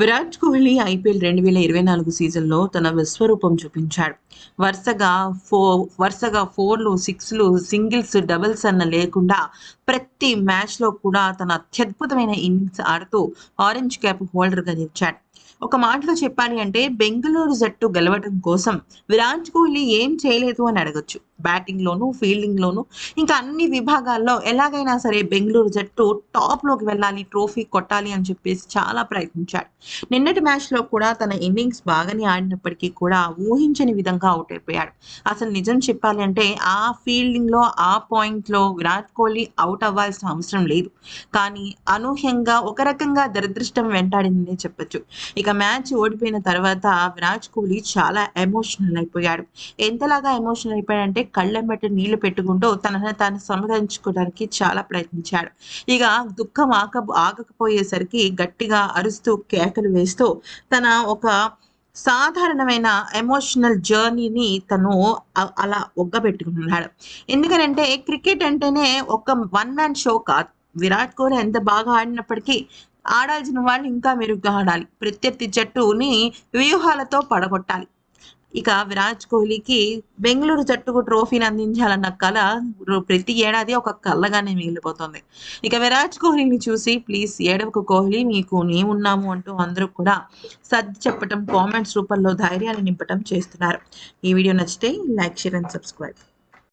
Virat Kohli IPL రెండు వేల ఇరవై నాలుగు సీజన్లో తన విశ్వరూపం చూపించాడు. వరుసగా ఫో వరుసగా ఫోర్లు సిక్స్లు సింగిల్స్ డబుల్స్ అన్న లేకుండా ప్రతి మ్యాచ్లో కూడా తన అత్యద్భుతమైన ఇన్నింగ్స్ ఆడుతూ ఆరెంజ్ క్యాప్ హోల్డర్గా నిలిచాడు. ఒక మాటలో చెప్పాలి అంటే బెంగళూరు జట్టు గెలవడం కోసం విరాట్ కోహ్లీ ఏం చేయలేదు అని అడగచ్చు. బ్యాటింగ్లోను ఫీల్డింగ్లోను ఇంకా అన్ని విభాగాల్లో ఎలాగైనా సరే బెంగళూరు జట్టు టాప్లోకి వెళ్ళాలి ట్రోఫీ కొట్టాలి అని చెప్పేసి చాలా ప్రయత్నించాడు. నిన్నటి మ్యాచ్లో కూడా తన ఇన్నింగ్స్ బాగానే ఆడినప్పటికీ కూడా ఊహించని విధంగా అవుట్ అయిపోయాడు. అసలు నిజం చెప్పాలి అంటే ఆ ఫీల్డింగ్లో ఆ పాయింట్లో విరాట్ కోహ్లీ అవుట్ అవ్వాల్సిన అవసరం లేదు. కానీ అనూహ్యంగా ఒక రకంగా దురదృష్టం వెంటాడిందనే చెప్పొచ్చు. ఇక మ్యాచ్ ఓడిపోయిన తర్వాత విరాట్ కోహ్లీ చాలా ఎమోషనల్ అయిపోయాడు. ఎంతలాగా ఎమోషనల్ అయిపోయాడంటే కళ్ళెంబట్టి నీళ్ళు పెట్టుకుంటూ తనని తాను సమదించుకోవడానికి చాలా ప్రయత్నించాడు. ఇక దుఃఖం ఆక ఆగకపోయేసరికి గట్టిగా అరుస్తూ కేకలు వేస్తూ తన ఒక సాధారణమైన ఎమోషనల్ జర్నీని తను అలా ఒగ్గబెట్టుకున్నాడు. ఎందుకనంటే క్రికెట్ అంటేనే ఒక వన్ మ్యాన్ షో కాదు. విరాట్ కోహ్లీ ఎంత బాగా ఆడినప్పటికీ ఆడాల్సిన వాళ్ళు ఇంకా మెరుగ్గా ఆడాలి ప్రత్యర్థి జట్టుని వ్యూహాలతో పడగొట్టాలి. ఇక విరాట్ కోహ్లీకి బెంగళూరు జట్టుకు ట్రోఫీని అందించాలన్న కళ ప్రతి ఏడాది ఒక కళ్ళగానే మిగిలిపోతుంది. ఇక విరాట్ కోహ్లీని చూసి ప్లీజ్ ఏడవకు కోహ్లీ మీకు నేమున్నాము అంటూ అందరూ కూడా సర్ది చెప్పటం కామెంట్స్ రూపంలో ధైర్యాన్ని నింపటం చేస్తున్నారు. ఈ వీడియో నచ్చితే లైక్ షేర్ అండ్ సబ్స్క్రైబ్.